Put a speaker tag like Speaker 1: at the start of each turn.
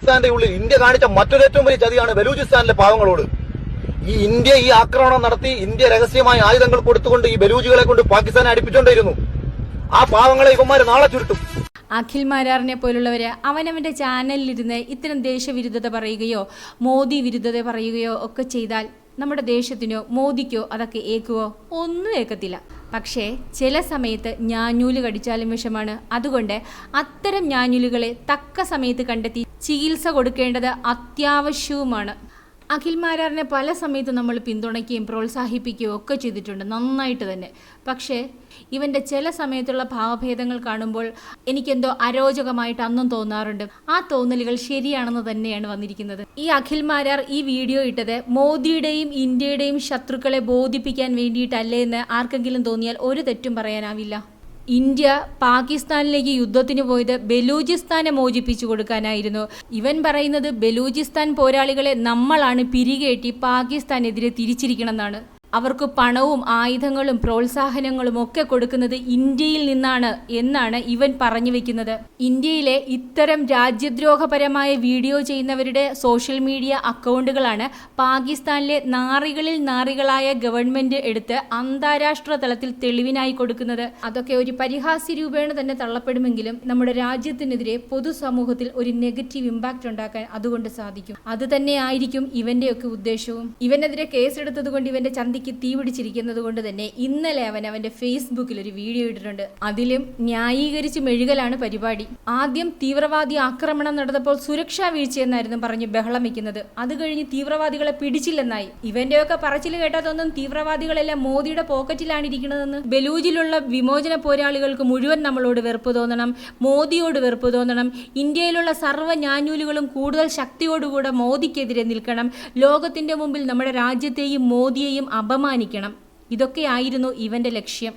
Speaker 1: പാകിസ്ഥാന്റെ ഉള്ളിൽ ഇന്ത്യ കാണിച്ച മറ്റൊരു ഏറ്റവും വലിയ ചതിയാണ് ബലൂചിസ്ഥാനിലെ പാവങ്ങളോട്. ഈ ഇന്ത്യ ഈ ആക്രമണം നടത്തി ഇന്ത്യ രഹസ്യമായ ആയുധങ്ങൾ കൊടുത്തുകൊണ്ട് ഈ ബലൂജികളെ കൊണ്ട് പാകിസ്ഥാനെ അടുപ്പിച്ചുകൊണ്ടിരുന്നു ആ പാവങ്ങളെ ഇവന്മാര് നാളെ ചുരുട്ടും.
Speaker 2: അഖിൽ മാരാറിനെ പോലുള്ളവര് അവനവന്റെ ചാനലിലിരുന്ന് ഇത്തരം ദേശവിരുദ്ധത പറയുകയോ മോദി വിരുദ്ധത പറയുകയോ ഒക്കെ ചെയ്താൽ നമ്മുടെ ദേഷ്യത്തിനോ മോദിക്കോ അതൊക്കെ ഏക്കുവോ? ഒന്നും ഏക്കത്തില്ല. പക്ഷേ ചില സമയത്ത് ഞാഞ്ഞൂൽ കടിച്ചാലും വിഷമാണ്. അതുകൊണ്ട് അത്തരം ഞാഞ്ഞൂലുകളെ തക്ക സമയത്ത് കണ്ടെത്തി ചികിത്സ കൊടുക്കേണ്ടത് അത്യാവശ്യവുമാണ്. അഖിൽ മാരാറിനെ പല സമയത്തും നമ്മൾ പിന്തുണയ്ക്കുകയും പ്രോത്സാഹിപ്പിക്കുകയും ഒക്കെ ചെയ്തിട്ടുണ്ട് നന്നായിട്ട് തന്നെ. പക്ഷേ ഇവന്റെ ചില സമയത്തുള്ള ഭാവഭേദങ്ങൾ കാണുമ്പോൾ എനിക്കെന്തോ അരോചകമായിട്ട് അന്നും തോന്നാറുണ്ട്. ആ തോന്നലുകൾ ശരിയാണെന്ന് തന്നെയാണ് വന്നിരിക്കുന്നത്. ഈ അഖിൽ മാരാർ ഈ വീഡിയോ ഇട്ടത് മോദിയുടെയും ഇന്ത്യയുടെയും ശത്രുക്കളെ ബോധിപ്പിക്കാൻ വേണ്ടിയിട്ടല്ലേ എന്ന് ആർക്കെങ്കിലും തോന്നിയാൽ ഒരു തെറ്റും പറയാനാവില്ല. ഇന്ത്യ പാകിസ്ഥാനിലേക്ക് യുദ്ധത്തിന് പോയത് ബലൂചിസ്ഥാനെ മോചിപ്പിച്ചു കൊടുക്കാനായിരുന്നു. ഇവൻ പറയുന്നത് ബലൂചിസ്ഥാൻ പോരാളികളെ നമ്മളാണ് പിരികേറ്റി പാകിസ്ഥാനെതിരെ തിരിച്ചിരിക്കണമെന്നാണ്. അവർക്ക് പണവും ആയുധങ്ങളും പ്രോത്സാഹനങ്ങളും ഒക്കെ കൊടുക്കുന്നത് ഇന്ത്യയിൽ നിന്നാണ് എന്നാണ് ഇവൻ പറഞ്ഞു വെക്കുന്നത്. ഇന്ത്യയിലെ ഇത്തരം രാജ്യദ്രോഹപരമായ വീഡിയോ ചെയ്യുന്നവരുടെ സോഷ്യൽ മീഡിയ അക്കൗണ്ടുകളാണ് പാകിസ്ഥാനിലെ നാറികളിൽ നാറികളായ ഗവൺമെന്റ് എടുത്ത് അന്താരാഷ്ട്ര തലത്തിൽ തെളിവിനായി കൊടുക്കുന്നത്. അതൊക്കെ ഒരു പരിഹാസ്യ രൂപേണ തന്നെ തള്ളപ്പെടുമെങ്കിലും നമ്മുടെ രാജ്യത്തിനെതിരെ പൊതുസമൂഹത്തിൽ ഒരു നെഗറ്റീവ് ഇമ്പാക്റ്റ് ഉണ്ടാക്കാൻ അതുകൊണ്ട് സാധിക്കും. അത് തന്നെയായിരിക്കും ഇവന്റെയൊക്കെ ഉദ്ദേശവും. ഇവനെതിരെ കേസെടുത്തത് കൊണ്ട് ഇവന്റെ ചന്തിക്ക് തീ പിടിച്ചിരിക്കുന്നത് കൊണ്ട് തന്നെ ഇന്നലെ അവൻ അവന്റെ ഫേസ്ബുക്കിൽ ഒരു വീഡിയോ ഇട്ടിട്ടുണ്ട്. അതിലും ന്യായീകരിച്ച് മെഴുകലാണ് പരിപാടി. ആദ്യം തീവ്രവാദി ആക്രമണം നടന്നപ്പോൾ സുരക്ഷാ വീഴ്ചയെന്നായിരുന്നു പറഞ്ഞ് ബഹളം വെക്കുന്നത്. അത് കഴിഞ്ഞ് തീവ്രവാദികളെ പിടിച്ചില്ലെന്നായി. ഇവന്റെയൊക്കെ പറച്ചിൽ കേട്ടതൊന്നും തീവ്രവാദികളെല്ലാം മോദിയുടെ പോക്കറ്റിലാണ് ഇരിക്കുന്നതെന്ന്. ബലൂജിലുള്ള വിമോചന പോരാളികൾക്ക് മുഴുവൻ നമ്മളോട് വെറുപ്പ് തോന്നണം മോദിയോട് വെറുപ്പ് തോന്നണം. ഇന്ത്യയിലുള്ള സർവ ഞാഞ്ഞൂലുകളും കൂടുതൽ ശക്തിയോടുകൂടെ മോദിക്കെതിരെ നിൽക്കണം. ലോകത്തിന്റെ മുമ്പിൽ നമ്മുടെ രാജ്യത്തെയും മോദിയെയും അപമാനിക്കണം. ഇതൊക്കെയായിരുന്നു ഇവന്റെ ലക്ഷ്യം.